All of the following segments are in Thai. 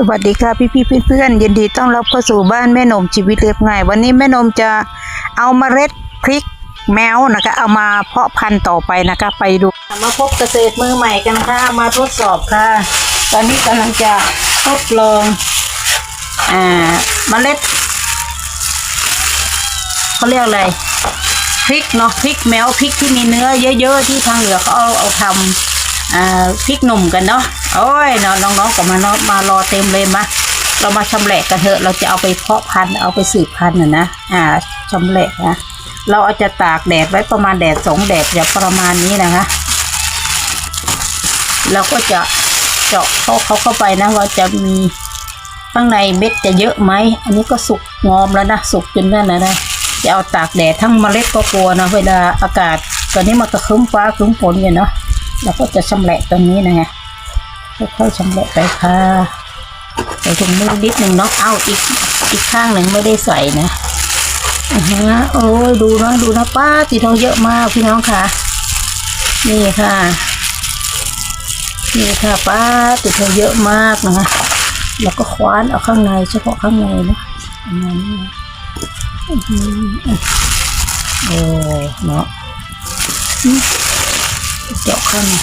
สวัสดีค่ะพี่พี่ๆเพื่อนๆยินดีต้อนรับเข้าสู่บ้านแม่นมชีวิตเรียบง่าย วันนี้แม่นมจะเอาเมล็ดพริกแมวนะคะ เอามาเพาะพันธุ์ต่อไปนะคะ ไปดูมาพบเกษตรมือใหม่กันค่ะมาทดสอบค่ะ ตอนนี้กำลังจะทดลองอ่าเมล็ดเขาเรียกอะไรพริกเนาะพริกแมวพริกที่มีเนื้อเยอะๆที่ทางเหลือเขาเอาเอาทำ พริกหนุ่มกันเนาะโอ้ยเนาะน้องๆก็มาเนาะมารอเต็มเลยมาเรามาชำแหละกันเถอะเราจะเอาไปเพาะพันธุ์เอาไปสืบพันธุ์นะนะอ่าชำแหละนะเราเอาจะตากแดดไว้ประมาณแดดสองแดดจะประมาณนี้นะคะเราก็จะเจาะเขาเขาเข้าไปนะว่าจะมีข้างในเม็ดจะเยอะไหมอันนี้ก็สุกงอมแล้วนะสุกจนนั่นนะนะจะเอาตากแดดทั้งเมล็ดก็กลัวนะเวลาอากาศตอนนี้มันก็ครึ้มฟ้าครึ้มฝนอยู่เนาะ เราก็จะชำแหละตรงนี้นะฮะค่อยๆชำแหละไปค่ะใส่ถุงมือนิดหนึ่งเนาะเอาอีกอีกข้างหนึ่งไม่ได้ใส่นะอือฮะโอ้ยดูนะดูนะป้าตีเทาเยอะมากพี่น้องค่ะ นี่ค่ะ นี่ค่ะป้าติดเทาเยอะมากนะคะแล้วก็คว้านเอาข้างในเฉพาะข้างในนะอันนั้นโอ้เนาะ เจาะข้างใน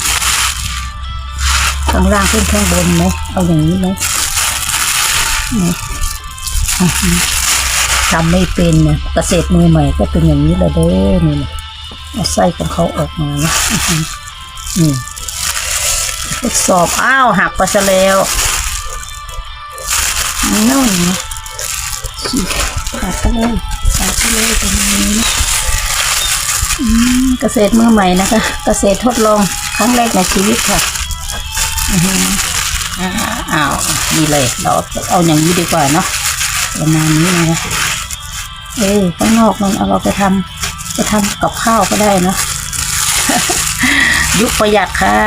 ข้างล่างขึ้นข้างบนไหมเอาอย่างนี้ไหมนี่ทำไม่เป็นเนี่ยเกษตรมือใหม่ก็เป็นอย่างนี้ละเด้อนี่นะเอาไส้ของเขาออกมานะนี่ทดสอบอ้าวหักไปซะแล้วนั่นนะฉีกขาดไปเลยขาดไปเลยตรงนี้นะ เกษตรมือใหม่นะคะ เกษตรทดลองครั้งแรกในชีวิตค่ะอื้มอ้าวนี่เลยเราเอาอย่างนี้ดีกว่าเนาะประมาณนี้นะคะเอ้ข้างนอกมันเอาเราไปทำไปทำกับข้าวก็ได้เนาะยุคประหยัดค่ะ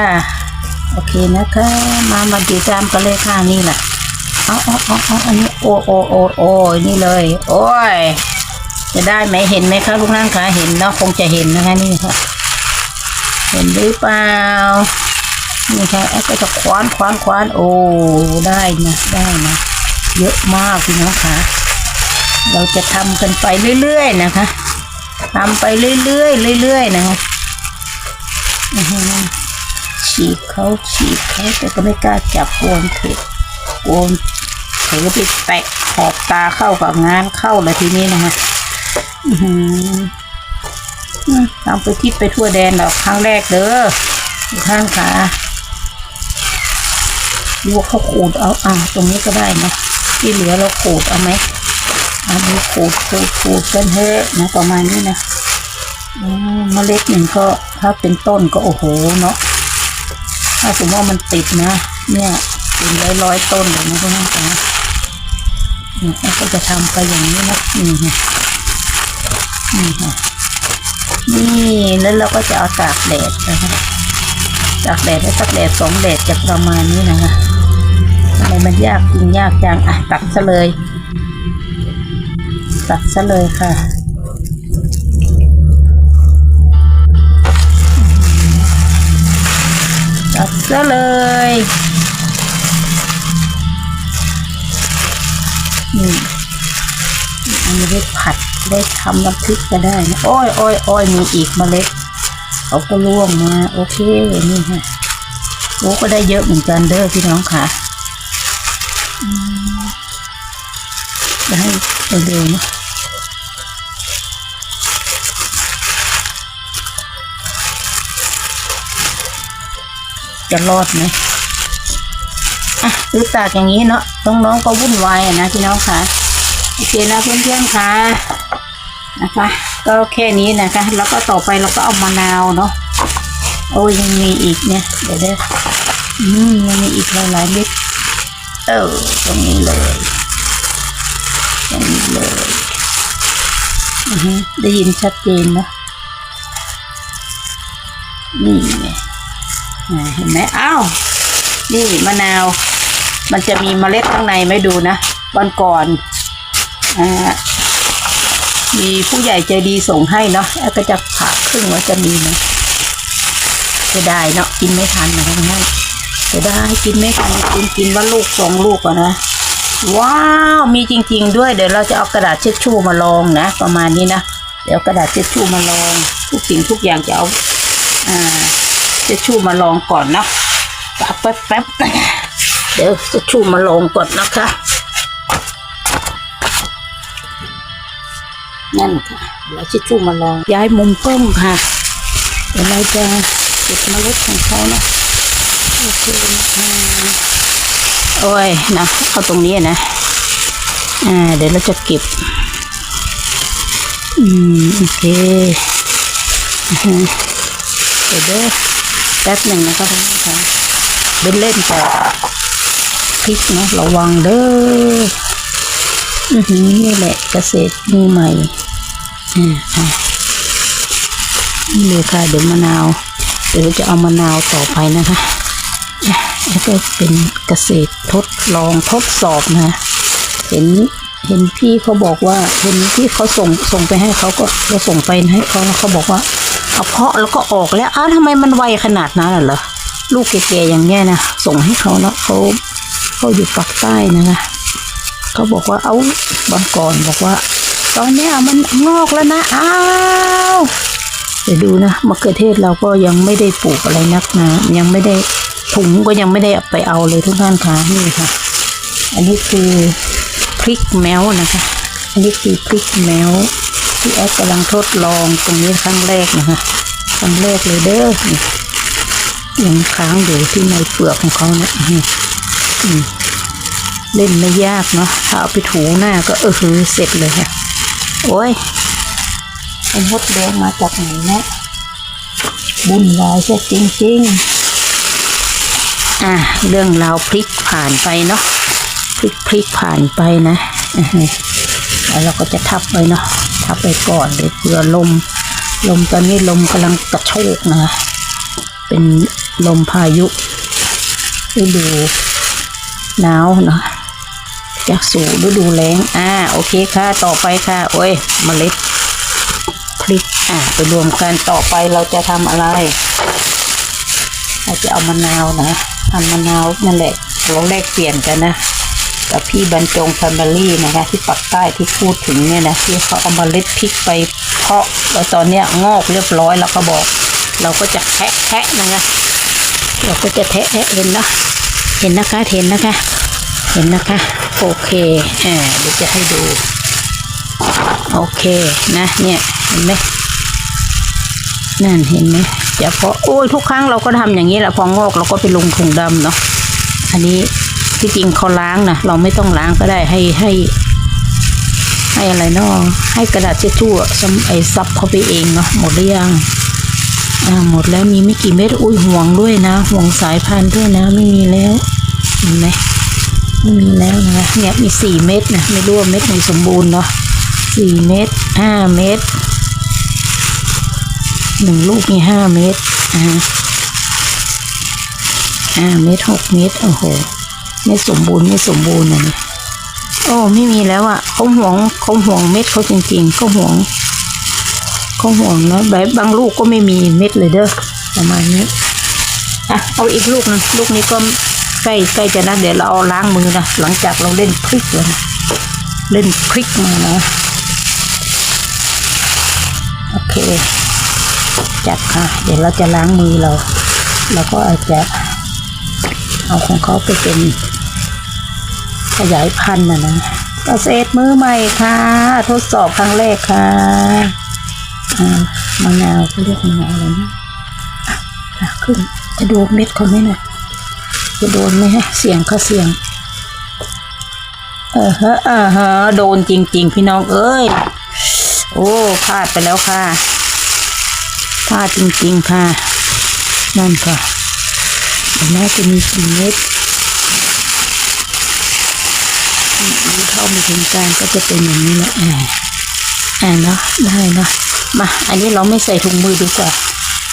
โอเคนะคะ มามาติดตามกันเลยค่ะนี่แหละเอาเอาเอาเอาอันนี้โอ้โอ้โอ้โอ้นี่เลย โอ้ย จะได้ไหมเห็นไหมคะลูกนั่งคะเห็นเนาะคงจะเห็นนะคะนี่ค่ะ เห็นหรือเปล่านี่ค่ะแอปก็จะคว้านคว้านคว้านโอ้ได้นะได้นะเยอะมากพี่น้องค่ะ เราจะทำกันไปเรื่อยๆนะคะทำไปเรื่อยๆเรื่อยๆนะคะฉีกเขาฉีกเขาแต่ก็ไม่กล้าจับกนเถิดโอนเผลอไปแตะขอบตาเข้ากับงานเข้าเลยทีนี้นะฮะ อื้อหืออืมไปทิศไปทั่วแดนแบบครั้งแรกเด้อท่านค่ะดูเขาขูดเอาอ่าตรงนี้ก็ได้นะที่เหลือเราขูดเอาไหมอันนี้ขูดขูดขูดกันเถอะนะประมาณนี้นะมเมล็ดหนึ่งก็ถ้าเป็นต้นก็โอ้โหเนาะถ้าสมมติว่ามันติดนะ เนี่ยเป็นร้อยร้อยต้นเลยนะพวกนั้นนะนี่เราก็จะทำไปอย่างนี้นะนี่ นี่ค่ะ นี่แล้วเราก็จะเอาตากแดดนะคะตากแดดให้สักแดดสองแดดจะประมาณนี้นะคะทำไมมันยากจริงยากจังอะตักซะเลย ตักซะเลยค่ะตัดซะเลยนี่อันนี้ได้ผัด ได้ทำน้ำพริกก็ได้นะโอ้ยโอ้ยโอ้ยมีอีกเมล็ดเขาก็ร่วงมาโอเคนี่ฮะโอ้ก็ได้เยอะเหมือนกันเด้อพี่น้องค่ะได้เร็วๆนะจะรอดไหมอะคือตากอย่างนี้เนาะน้องๆก็วุ่นวายนะพี่น้องค่ะ โอเคนะเพื่อนๆค่ะนะคะ ก็แค่นี้นะคะ แล้วก็ต่อไปเราก็เอามะนาวเนาะโอ้ยยังมีอีกเนี่ยเดี๋ยวเด้ออืมยังมีอีกหลายๆเม็ดเออตรงนี้เลยตรงนี้เลยอือฮึได้ยินชัดเจนเนาะนี่ไงเห็นไหมอ้าวนี่มะนาว มันจะมีเมล็ดข้างในไหมดูนะวันก่อน มีผู้ใหญ่ใจดีส่งให้เนาะแล้วก็จะผ่าครึ่งว่าจะมีไหมจะได้เนาะกินไม่ทันนะทั้งนั้นจะได้กินไหมคะกินกินว่าลูกสองลูกอะนะว้าวมีจริง ๆ ด้วยเดี๋ยวเราจะเอากระดาษเช็ดชู่มาลองนะ ประมาณนี้นะเดี๋ยวกระดาษเช็ดชู่มาลอง ทุกสิ่งทุกอย่างจะเอาเช็ดชู่มาลองก่อนเนาะแป๊บแป๊บแป๊บเดี๋ยวเช็ดชู่มาลองก่อนนะคะ นั่นค่ะเดี๋ยวเช็ดชู่มาลองย้ายมุมกล้องค่ะเดี๋ยวเราจะเก็บเมล็ดของเขานะโอเคนะคะโอ้ยนะเอาตรงนี้นะอ่าเดี๋ยวเราจะเก็บอืมโอเคอือฮึเดี๋ยวเด้อแป๊บหนึ่งนะครับท่านผู้ชมเล่นเล่นแต่พริกนะระวังเด้ออือหือ นี่แหละเกษตรมือใหม่อ่านี่เลยค่ะเดี๋ยวมะนาว เดี๋ยวจะเอามะนาวต่อไปนะคะอะแล้วก็เป็นเกษตรทดลองทดสอบนะ เห็นเห็นพี่เขาบอกว่าเห็นที่เขาส่งส่งไปให้เขาก็เราส่งไปให้เขาแล้วเขาบอกว่าเอาเพาะแล้วก็ออกแล้วอ้าวทำไมมันไวขนาดนั้นเหรอลูกแก่ๆอย่างเงี้ยนะส่งให้เขาแล้วเขาเขาอยู่ปากใต้นะคะ เขาบอกว่าเอาวันก่อนบอกว่า ตอนนี้มันงอกแล้วนะอ้าวเดี๋ยวดูนะมะเขือเทศเราก็ยังไม่ได้ปลูกอะไรนักนะยังไม่ได้ถุงก็ยังไม่ได้ไปเอาเลยทุกท่านค่ะนี่ค่ะ อันนี้คือพริกแมวนะคะ อันนี้คือพริกแมวที่แอดกำลังทดลองตรงนี้ครั้งแรกนะคะครั้งแรกเลยเด้อยังค้างอยู่ที่ในเปลือกของเขาเนี่ยอืม เล่นไม่ยากเนาะถ้าเอาไปถูหน้าก็เออหือเสร็จเลยค่ะ โอ้ยไอ้มดแดงมาจากไหนนะบุญวายใช่จริงๆ อะเรื่องราวพลิกผ่านไปเนาะพลิกพลิกผ่านไปนะแล้วเราก็จะทับไปเนาะทับไปก่อนเลยเพื่อลม ลมตอนนี้ลมกำลังกระโชกนะ เป็นลมพายุฤดูหนาวเนาะ จากสู่ฤดูแล้งอ่าโอเคค่ะ ต่อไปค่ะโอ้ยเมล็ดพริกอะไปรวมกันต่อไปเราจะทำอะไร เราจะเอามะนาวนะทำมะนาวนั่นแหละเราแลกเปลี่ยนกันนะกับพี่บรรจงแฟมิลี่นะคะที่ปักใต้ที่พูดถึงเนี่ยนะที่เขาเอามาเล็ดพริกไปเพาะแล้วตอนเนี้ยงอกเรียบร้อยแล้วเขาบอก เราก็จะแทะแทะนะคะเราก็จะแทะแทะเห็นนะเห็นนะคะเห็นนะคะ เห็นนะคะ โอเคอ่าเดี๋ยวจะให้ดู โอเคนะ เนี่ยเห็นไหมนั่นเห็นไหมเดี๋ยวพอโอ้ยทุกครั้งเราก็ทำอย่างนี้แหละพองอกเราก็ไปลงถุงดำเนาะอันนี้ที่จริงเขาล้างนะเราไม่ต้องล้างก็ได้ให้ให้ ให้อะไรเนาะให้กระดาษเช็ดชู่อะซัมไอซับเข้าไปเองเนาะหมดหรือยังอ่าหมดแล้วมีไม่กี่เม็ดอุ้ยห่วงด้วยนะห่วงสายพันธุ์ด้วยนะไม่มีแล้วเห็นไหม ม่มีแล้วนะเนี่ยมีสี่เม็ดนะไม่รู้ว่าเม็ดไหนสมบูรณ์เนาะสี่เม็ดห้าเม็ดหนึ่งลูกมีห้าเม็ดอ่าห้าเม็ดหกเม็ดโอ้โหไม่สมบูรณ์ไม่สมบูรณ์นะเนี่ยโอ้ไม่มีแล้วอะเขาห่วงเขาห่วงเม็ดเขาจริงๆเขาห่วงเขาห่วงนะแบบบางลูกก็ไม่มีเม็ดเลยเด้อประมาณนี้อะเอาอีกลูกนึงลูกนี้ก็ ล้ใกล้จะนะเดี๋ยวเราเอาล้างมือนะหลังจากเราเล่นพริกเลยนะเล่นพริกมานะโอเค จัดค่ะ เดี๋ยวเราจะล้างมือเราแล้วก็อาจจะเอาของเขาไปเป็นขยายพันธุ์นะนะเกษตรมือใหม่ค่ะ ทดสอบครั้งแรกค่ะอ่ามะนาวเขาเรียกมะนาวอะไรนะขึ้นจะดนเม็ดเขาไหมนะ จะโดนไหมฮะเสียงเขาเสียงเออฮะเออฮะโดนจริง ๆ พี่น้องเอ้ย โอ้พลาดไปแล้วค่ะพลาดจริง ๆ ค่ะ นั่นค่ะเดี๋ยวน่าจะมีกี่เม็ดรู้เท่าไม่ถึงการก็จะเป็นอย่างนี้แหละอ่าอ่าเนาะได้เนาะมา อันนี้เราไม่ใส่ถุงมือดีกว่า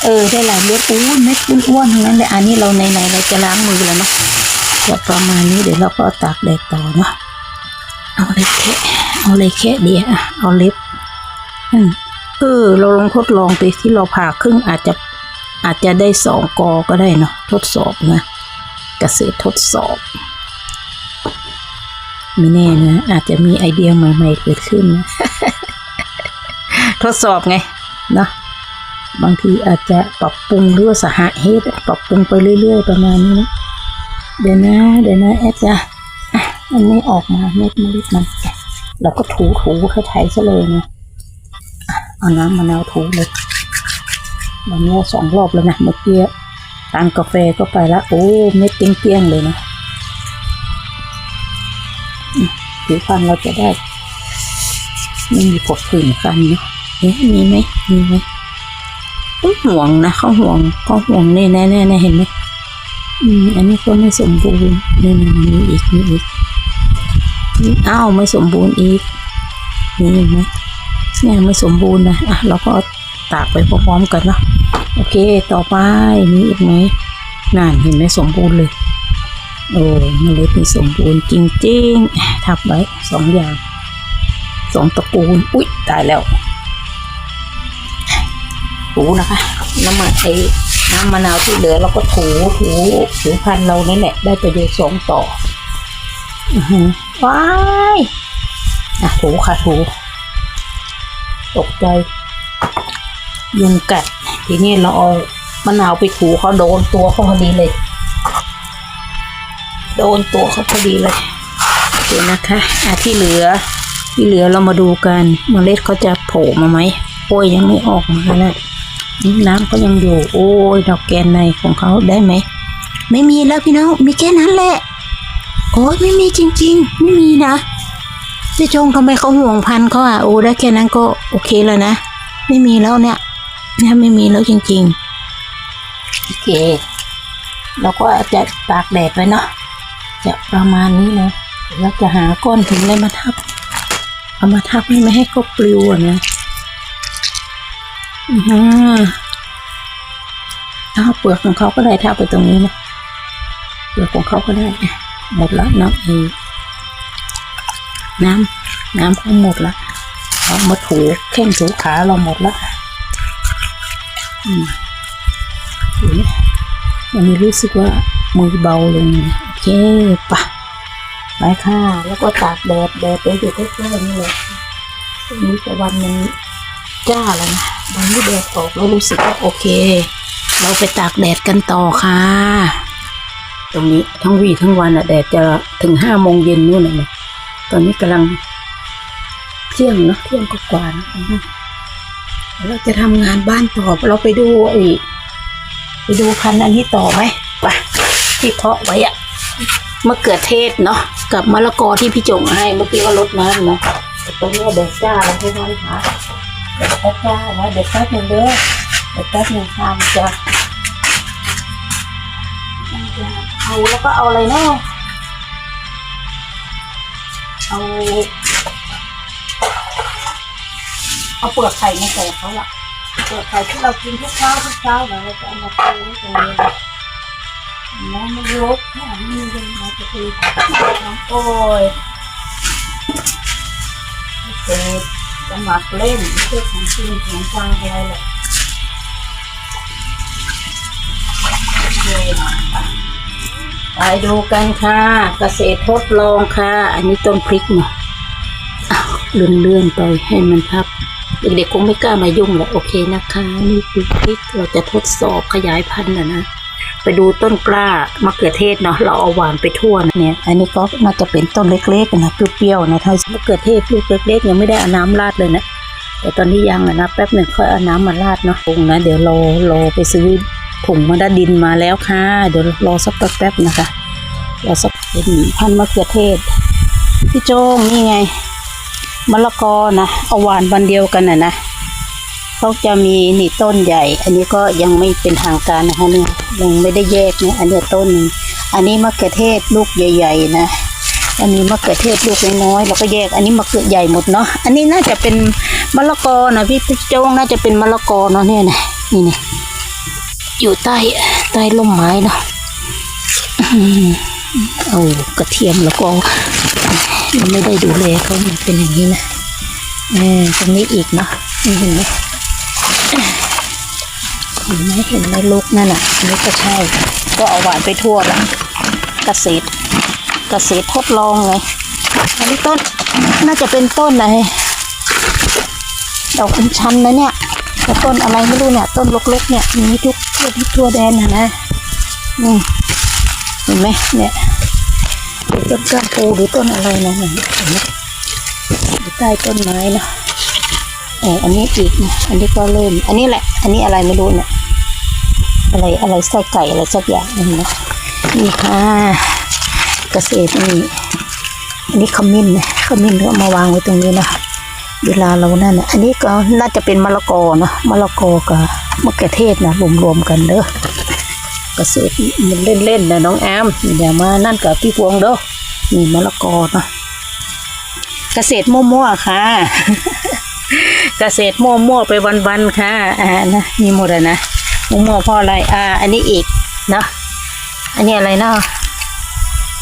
เออได้หลายเม็ดอู้เม็ดอ้วนๆทั้งนั้นเลยอันนี้เราในๆเราจะล้างมือแล้วเนาะจะประมาณนี้เดี๋ยวเราก็เอาตากแดดต่อเนาะเอาเลยแค่เอาเลยแค่เดียวอะเอาเล็บอืมเออ เราลองทดลองไปที่เราผ่าครึ่งอาจจะอาจจะได้สองกอก็ได้เนาะทดสอบนะเกษตรทดสอบไม่แน่นะ อาจจะมีไอเดียใหม่ๆเกิดขึ้นนะทดสอบไงเนาะ บางทีอาจจะปรับปรุงหรือว่าสหเหตุปรับปรุงไปเรื่อย ๆ ประมาณนี้ เดี๋ยวนะ เดี๋ยวนะแอดจะอะมันไม่ออกมาเม็ดมะลิมันเราก็ถูถูๆไถๆซะเลยนะอะเอาน้ำมะนาวถูเลยวันนี้สองรอบแล้วนะเมื่อกี้ตามกาแฟก็ไปละโอ้เม็ดเตี้ยงๆเลยนะผิวพรรณเราจะได้ไม่มีผดผื่นคันเนาะเอ๊ะมีไหมมีไหม ห่วงนะเขาห่วงเขาห่วงแน่แน่แน่แน่เห็นไหมอืมอันนี้ก็ไม่สมบูรณ์นี่นี่มีอีกมีอีกอ้าวไม่สมบูรณ์อีกนี่เห็นไหมเนี่ยไม่สมบูรณ์นะอะเราก็ตากไปพร้อมๆกันเนาะโอเคต่อไปมีอีกไหมนั่นเห็นไหมสมบูรณ์เลยโอ้เมล็ดนี่สมบูรณ์จริงๆทับไว้สองอย่างสองตระกูลอุ๊ยตายแล้ว ถูนะคะ น้ำมันไอ้น้ำมะนาวที่เหลือเราก็ถูถูผิวพรรณเราเนี่ยแหละได้ประโยชน์สองต่อว้ายอะถูค่ะถูตกใจยุงกัด ทีนี้เราเอามะนาวไปถูเขาโดนตัวเขาพอดีเลย โดนตัวเขาพอดีเลยโอเคนะคะอะที่เหลือ ที่เหลือเรามาดูกันเมล็ดเขาจะโผล่มาไหมโอ้ยยังไม่ออกมานะ น้ำก็ยังอยู่ โอ้ยดอกแกนในของเขาได้ไหม ไม่มีแล้วพี่น้อง มีแค่นั้นแหละ โอ้ยไม่มีจริง ๆ ไม่มีนะพี่จงทำไมเขาห่วงพันเขาอะ โอ้ได้แค่นั้นก็โอเคแล้วนะ ไม่มีแล้วเนี่ยเนี่ยไม่มีแล้วจริงๆ โอเค เราก็จะตากแดดไว้เนาะ จะประมาณนี้นะเราจะหาก้อนหินอะไรมาทับ เอามาทับให้ไม่ให้เขาปลิวอะนะ อือฮึเอาเปลือกของเขาก็ได้ทับไปตรงนี้นะเปลือกของเขาก็ได้ หมดแล้วน้ำเอน้ำน้ำเขาหมดละเอามาถูแข้งถูขาเราหมดละอืมวันนี้รู้สึกว่ามือเบาลงโอเคปะไปค่ะ แล้วก็ตากแดดแดดไปอยู่ใกล้ๆนี่แหละตรงนี้แต่วันมันจ้าแล้วนะ วันนี้แดดออกแล้วรู้สึกว่าโอเค เราไปตากแดดกันต่อค่ะ ตรงนี้ทั้งวีทั้งวันอะแดดจะถึงห้าโมงเย็นนู่นน่ะตอนนี้กำลังเที่ยงเนอะเที่ยงกว่าๆนะเราจะทำงานบ้านต่อเราไปดูไอ้ไปดูพันธุ์อันนี้ต่อไหมไปที่เพาะไว้อะมะเขือเทศเนาะกับมะละกอที่พี่จงให้เมื่อกี้ก็ลดน้ำนะแต่ตรงนี้เด็กจ้าแล้วทุกท่านค่ะ เด็กแป๊บจ้านะเด็กแป๊บหนึ่งเด้อเด็กแป๊บหนึ่งค่ะมันจะมันจะเอาแล้วก็เอาอะไรเนาะเอาเอาเปลือกไข่มาใส่เขาละเปลือกไข่ที่เรากินทุกเช้าทุกเช้าเราจะเอามาเทไว้ตรงนี้น้ำมันลดน้ำมันยังมาจะตีน้ำโอ้ยเกิดจะมาเล่นเพื่อของจริงของฟังอะไรแหละโอเคไปดูกันค่ะเกษตรทดลองค่ะ อันนี้ต้นพริกเนาะอ้าวเลื่อนๆไปให้มันพับ เด็กๆคงไม่กล้ามายุ่งแหละโอเคนะคะ นี่คือพริกเราจะทดสอบขยายพันธุ์นะนะ ไปดูต้นกล้ามะเขือเทศเนาะเราเอาหวานไปทั่วนะเนี่ย อันนี้ก็น่าจะเป็นต้นเล็กๆนะเปรี้ยวๆนะถ้ามะเขือเทศลูกเล็กๆยังไม่ได้อาน้ำราดเลยนะแต่ตอนนี้ยังนะแป๊บหนึ่งค่อยเอาน้ำมาราดเนาะคงนะเดี๋ยวรอรอไปซื้อถุงมาด้าดินมาแล้วค่ะ เดี๋ยวรอสักแป๊บนะคะรอสักเป็นพันมะเขือเทศพี่โจ้งนี่ไงมะละกอนะเอาหวานบันเดียวกันนะนะเขาจะมีนี่ต้นใหญ่ อันนี้ก็ยังไม่เป็นทางการนะคะเนี่ย ยังไม่ได้แยกเนี่ยอันเนี้ต้นนึงอันนี้มะเขือเทศลูกใหญ่ ๆ นะอันนี้มะเขือเทศลูกน้อยๆแล้วก็แยก อันนี้มะเขือใหญ่หมดเนาะอันนี้น่าจะเป็นมะละกอนะพี่โจ้งน่าจะเป็นมะละกอเนาะเนี่ยนะนี่นี่อยู่ใต้ใต้ร่มไม้เนาะเอากระเทียมแล้วก็มันไม่ได้ดูแลเขาเป็นอย่างนี้นะเออตรงนี้อีกเนาะมีเห็นไหม เห็นไหมเห็นไหมลูกนั่นอะอันนี้ก็ใช่ ก็เอาหวานไปทั่วละเกษตรเกษตรทดลองเลยอันนี้ต้นน่าจะเป็นต้นอะไรดอกอัญชันนะเนี่ยแต่ต้นอะไรไม่รู้เนี่ย ต้นลกๆเนี่ยมีทุกทั่วทิศทั่วแดนนะนะอืมเห็นไหมเนี่ยหรือต้นก้ามปูหรือต้นอะไรนะเนี่ยเห็นไหมอยู่ใต้ต้นไม้นะ อันนี้อีกนะอันนี้ก็เริ่ม อันนี้แหละ อันนี้อะไรไม่รู้เนี่ย อะไรอะไรไส้ไก่อะไรสักอย่างนึงนะนี่ค่ะเกษตรนี่อันนี้ขมิ้นนะขมิ้นก็เอมาวางไว้ตรงนี้นะเวลาเรานั่นนะอันนี้ก็น่าจะเป็นมะละกอเนาะมะละกอกับมะเขือเทศนะรวมๆกันเด้อเกษตรมันเล่นๆนะน้องแอมอย่ามานั่นกับพี่พวงเด้อนี่มะละกอเนาะเกษตรมั่วๆค่ะ เกษตรมั่วๆไปวันๆค่ะอ่านะมีหมดอะนะมุมมอเพราะอะไรอ่า อันนี้อีกเนาะอันนี้อะไรเนาะ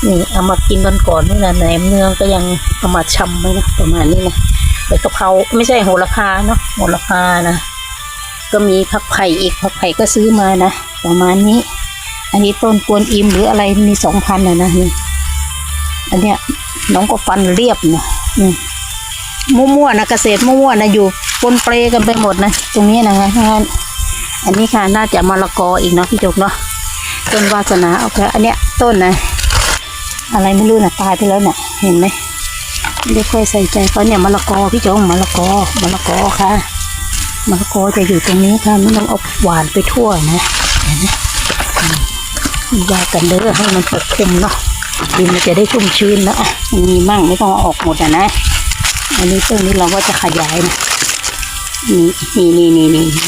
นี่เอามากินกันก่อนนี่นะแหนมเนืองก็ยังเอามาชำไว้นะประมาณนี้นะใบกะเพราไม่ใช่โหระพาเนาะโหระพานะก็มีผักไผ่อีกผักไผ่ก็ซื้อมานะประมาณนี้ อันนี้ต้นกวนอิมหรืออะไรมีสองพันนะนะนี่อันเนี้ยน้องก็ฟันเรียบนะอืม มั่วๆนะเกษตรมั่วๆนะอยู่ปนเปรกันไปหมดนะ ตรงนี้นะคะท่านอันนี้ค่ะน่าจะมะละกออีกเนาะพี่จกเนาะต้นวาสนาโอเคอันเนี้ยต้นนะอะไรไม่รู้นะตายไปแล้วเนี่ยเห็นไหมไม่ได้ค่อยใส่ใจเขาเนี่ยมะละกอพี่จงมะละกอมะละกอค่ะมะละกอจะอยู่ตรงนี้ค่ะไม่ต้องเอาหวานไปทั่วนะเห็นไหมยากันเด้อให้มันปกคลุมเนาะดินมันจะได้ชุ่มชื้นแล้วมีมั่งไม่ต้องอออกหมดอะนะ อันนี้ต้นนี้เราก็จะขยายนะนี่นี่นี่นี่นี่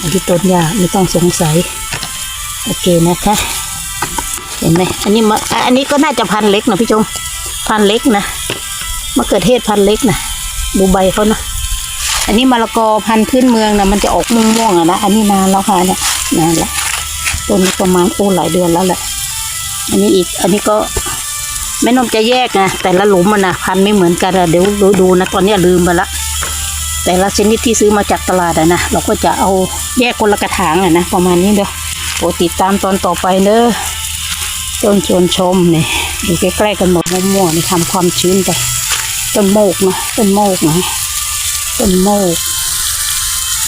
อันที่ต้นยาไม่ต้องสงสัย โอเคนะคะ เห็นไหมอันนี้มะอันนี้ก็น่าจะพันเล็กนะพี่ชม พันเล็กนะมะเขือเทศพันเล็กนะดูใบเขานะอันนี้มะละกอพันธุ์พื้นเมืองนะมันจะออกม่วงๆอะนะอันนี้นานแล้วค่ะเนี่ยนานและต้นนี้ประมาณโอ้หลายเดือนแล้วแหละ อันนี้อีก อันนี้ก็ แม่นมจะแยกนะแต่ละหลุมมันนะพันไม่เหมือนกันอะเดี๋ยวดูดูนะตอนนี้ลืมไปละ แต่ละชนิดที่ซื้อมาจากตลาดอะนะเราก็จะเอาแยกคนละกระถางอะนะประมาณนี้เด้อโปรดติดตามตอนต่อไปเด้อต้นชวนชมเนี่ยอยู่ใกล้ๆกันหมดมั่วๆนี่ทำความชื้นไปต้นโมกนะต้นโมกนะต้นโมก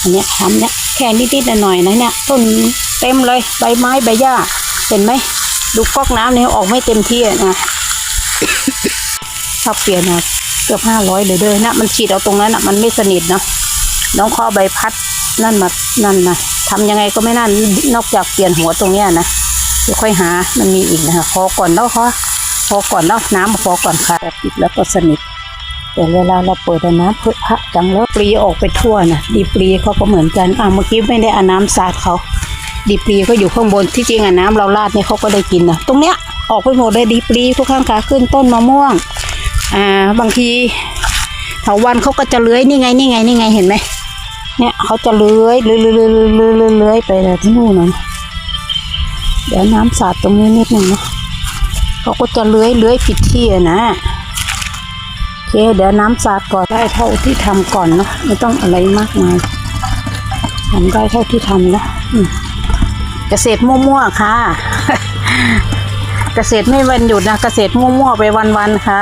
อันนี้ทำเนี่ยแค่นิดๆหน่อยๆนะเนี่ยต้นเต็มเลยใบไม้ใบหญ้าเห็นไหมดูก๊อกน้ำเนี่ยออกไม่เต็มที่อะนะ ถ้าเปลี่ยนนะเกือบห้าร้อยเลยเด้อนะมันฉีดเอาตรงนั้นอะมันไม่สนิทเนาะน้องข้อใบพัดนั่นมานั่นนะทำยังไงก็ไม่นั่นนอกจากเปลี่ยนหัวตรงเนี้ยนะเดี๋ยวค่อยหามันมีอีกนะคะพอก่อนเนาะค่ะพอก่อนเนาะน้ำมาพอก่อนค่ะแบบปิดแล้วก็สนิทแต่เวลาเราเปิดอะน้ำเพื่อพระจังแล้วปลีออกไปทั่วนะดีปลีเขาก็เหมือนกันอะเมื่อกี้ไม่ได้อาน้ำสาดเขาดีปลีก็อยู่ข้างบนที่จริงอะน้ำเราราดเนี่ยเขาก็ได้กินนะตรงเนี้ย ออกไปหมดเลยดีปลีทุกข้างขาขึ้นต้นมะม่วง อ่าบางทีเถาวันเขาก็จะเลื้อยนี่ไงนี่ไงนี่ไงเห็นไหมเนี่ยเขาจะเลื้อยเลื้อยเลื้อยเลื้อยเลื้อยเลื้อยไปเลยที่นู่นนะเดี๋ยวน้ำสาดตรงนี้นิดหนึ่งนะเขาก็จะเลื้อยเลื้อยผิดที่นะโอเคเดี๋ยวน้ำสาดก่อนได้เท่าที่ทำก่อนเนาะไม่ต้องอะไรมากมายทำได้เท่าที่ทำนะเกษตรมั่วๆค่ะ เกษตรไม่วันหยุดนะเกษตรมั่วๆไปวันๆค่ะ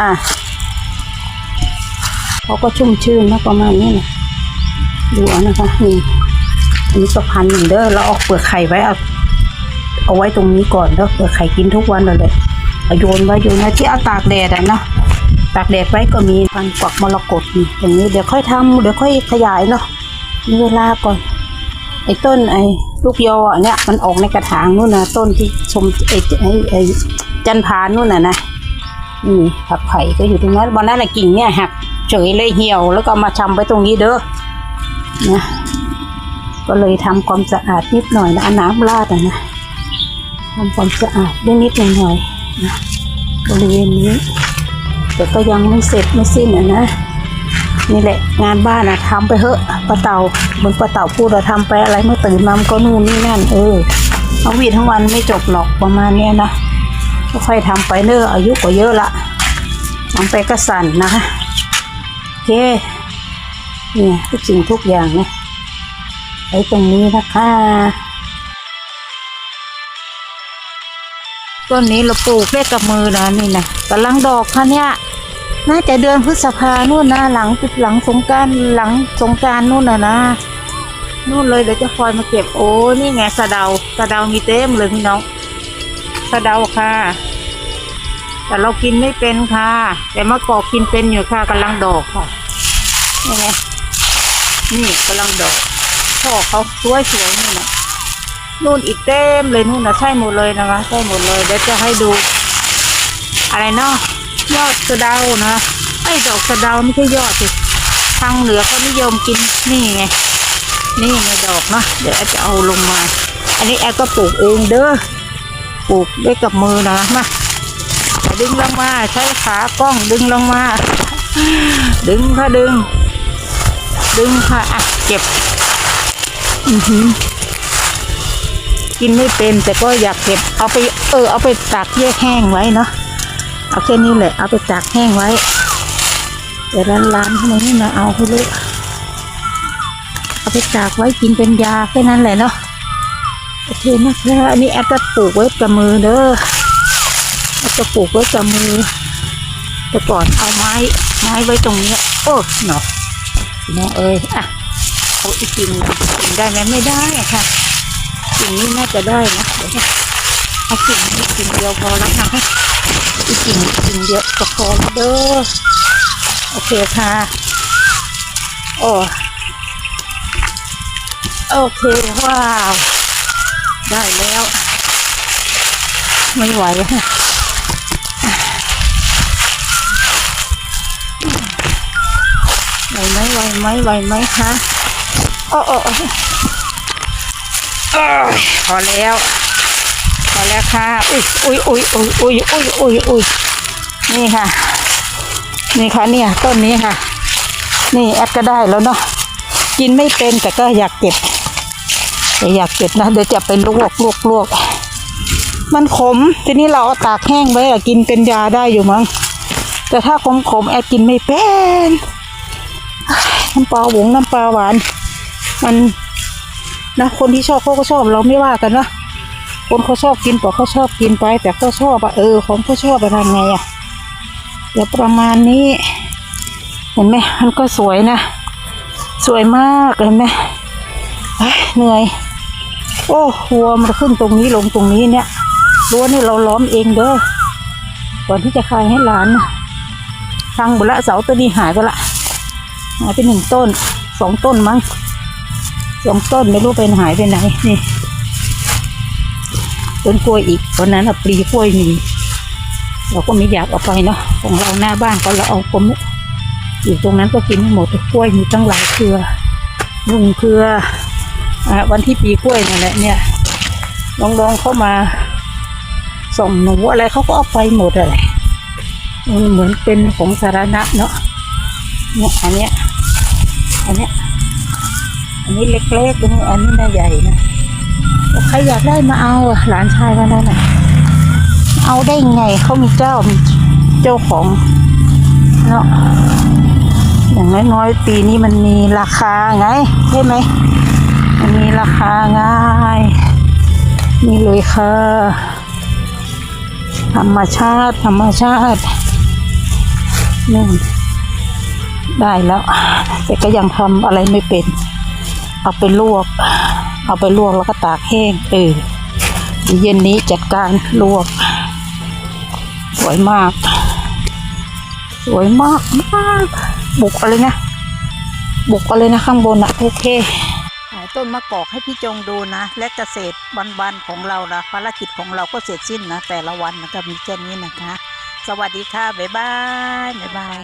เขาก็ชุ่มชื่นนะประมาณนี้นะดูนะคะนี่อันนี้ก็พันหนึ่งเด้อเราเออกเปลือกไข่ไว้เอาเอาไว้ตรงนี้ก่อนเด้อเปลือกไข่กินทุกวันเลยเอาโยนไว้โยนไว้ที่เอาตากแดดอะเนาะตากแดดไว้ก็มีพันกวักมรกตนี่ตรงนี้เดี๋ยวค่อยทำเดี๋ยวค่อยขยายเนาะมีเวลาก่อนไอ้ต้นไอ้ลูกยอเนี้ยมันออกในกระถางนู่นนะต้นที่ชมไอ้ไอ้ จันพานนู่นน่ะนะนี่ผักไผ่ก็อยู่ตรงนั้นวันนั้นน่ะกิ่งเนี่ยหักเฉยเลยเหี่ยวแล้วก็มาชำไว้ตรงนี้เด้อนะก็เลยทำความสะอาดนิดหน่อยนะเอาน้ำราดนะทำความสะอาดได้นิดหน่อยนะบริเวณนี้แต่ก็ยังไม่เสร็จไม่สิ้นอะนะนี่แหละงานบ้านอะทำไปเถอะป้าเต่าเหมือนป้าเต่าพูดเราทำไปอะไรเมื่อตื่นมามก็นู่นนี่นั่นเออเอาวีดทั้งวันไม่จบหรอกประมาณเนี้ยนะ ค่อยทำไปเนอะอายุก็เยอะละทำไปก็สั่นนะคะโอเคนี่ทุกสิ่งทุกอย่างนะไว้ตรงนี้นะคะต้นนี้เราปลูกด้วยกับมือนะนี่นะกำลังดอกค่ะเนี่ยน่าจะเดือนพฤษภานู่นนะหลังหลังสงการหลังสงการนู่นนะนะนู่นเลยเดี๋ยวจะคอยมาเก็บโอ้นี่ไงสะเดาสะเดามีเต็มเลยพี่น้อง สะเดาค่ะ แต่เรากินไม่เป็นค่ะ แต่มะกอกกินเป็นอยู่ค่ะกำลังดอกค่ะนี่ไงนี่กำลังดอกช่อเขาสวยสวยนี่นะนู่นอีกเต็มเลยนู่นนะใช่หมดเลยนะคะใช่หมดเลยเดี๋ยวจะให้ดู อะไรเนาะยอดสะเดานะไอ้ดอกสะเดาไม่ใช่ยอดสิทางเหนือเขานิยมกินนี่ไงนี่ไงดอกเนาะเดี๋ยวจะเอาลงมา อันนี้แอดก็ปลูกเองเด้อ ปลูกด้วยกับมือนะมาดึงลงมา ใช้ขากล้องดึงลงมา ดึงค่ะดึง ดึงค่ะอะเก็บอือหือกินไม่เป็นแต่ก็อยากเก็บเอาไปเออเอาไปตากแยกแห้งไว้เนาะเอาแค่นี้แหละเอาไปตากแห้งไว้เดี๋ยวร้านร้านทำไมไม่มาเอาให้ลูกเอาไปตากไว้กินเป็นยาแค่นั้นแหละเนาะ โอเคนะคะอันนี้แอดจะปลูกไว้กับมือเด้อแอดจะปลูกไว้กับมือ แต่ก่อนเอาไม้ไม้ไว้ตรงนี้โอ้เนาะน้องเอ้ยอะเอาอีกกิ่งกิ่งได้ไหมไม่ได้ค่ะสิ่งนี้น่าจะได้นะเดี๋ยวนะเอาสิ่งนี้สิ่งเดียวพอแล้วนะอีกสิ่งสิ่งเดียวก็พอแล้วเด้อโอเคค่ะโอ้โอเคว้าว ได้แล้ว ไม่ไหวไหวไหมไหวไหมไหวไหมคะโอ้โอ้พอแล้ว พอแล้วค่ะอุ้ยอุ้ยอุ้ยอุ้ยอุ้ยอุ้ยอุ้ยอุ้ยนี่ค่ะ นี่ค่ะเนี่ยต้นนี้ค่ะ นี่แอปก็ได้แล้วเนาะกินไม่เป็นแต่ก็อยากเก็บ แต่อยากเก็บนะ เดี๋ยวจะไปลวกลวกลวก มันขม ทีนี้เราเอาตากแห้งไว้อะกินเป็นยาได้อยู่มั้ง แต่ถ้าขมขมแอดกินไม่เป็นน้ำปลาหวงน้ำปลาหวาน มันนะคนที่ชอบเขาก็ชอบเราไม่ว่ากันนะคนเขาชอบกินก็เขาชอบกินไป แต่เขาชอบอะเออของเขาชอบไปทำไงอะเดี๋ยวประมาณนี้ เห็นไหมมันก็สวยนะ สวยมากเห็นไหมเหนื่อย โอ้หัวมันขึ้นตรงนี้ลงตรงนี้เนี่ยรั้วนี่เราล้อมเองเด้อก่อนที่จะขายให้หลานนะพังหมดละเสาตัวนี้หายไปละหายไปหนึ่งต้นสองต้นมั้งสองต้นไม่รู้เป็นหายไปไหนนี่ต้นกล้วยอีกวันนั้นอะปลีกล้วยมีเราก็ไม่อยากเอาไปเนาะของเราหน้าบ้านก็เราเอาผมอยู่ตรงนั้นก็กินไม่หมดกล้วยมีตั้งหลายเครือนุ่งเครือ วันที่ปีกล้วยนั่นแหละเนี่ยน้องๆเข้ามาส่งหนูอะไรเขาก็เอาไปหมดอะไรมันเหมือนเป็นของสาธารณะเนาะเนี่ยอันเนี้ยอันเนี้ยอันนี้เล็กๆตรงนี้อันนี้น่าใหญ่นะใครอยากได้มาเอาอะหลานชายกันนั่นน่ะเอาได้ไงเขามีเจ้ามีเจ้าของเนาะอย่างน้อยๆปีนี้มันมีราคาไงใช่ไหม มันมีราคาง่าย นี่เลยค่ะ ธรรมชาติ ธรรมชาตินู่ได้แล้ว แต่ก็ยังทำอะไรไม่เป็น เอาไปลวก เอาไปลวกแล้วก็ตากแห้งเออเย็นนี้จัดการลวก สวยมาก สวยมากมากบุกอะไรนะ บุกอะไรนะข้างบนอะโอเค ต้นมะกอกให้พี่จงดูนะ และเกษตรวันๆของเรานะภารกิจของเราก็เสร็จสิ้นนะ แต่ละวันนะก็มีแค่นี้นะคะ สวัสดีค่ะ บ๊ายบาย บ๊ายบาย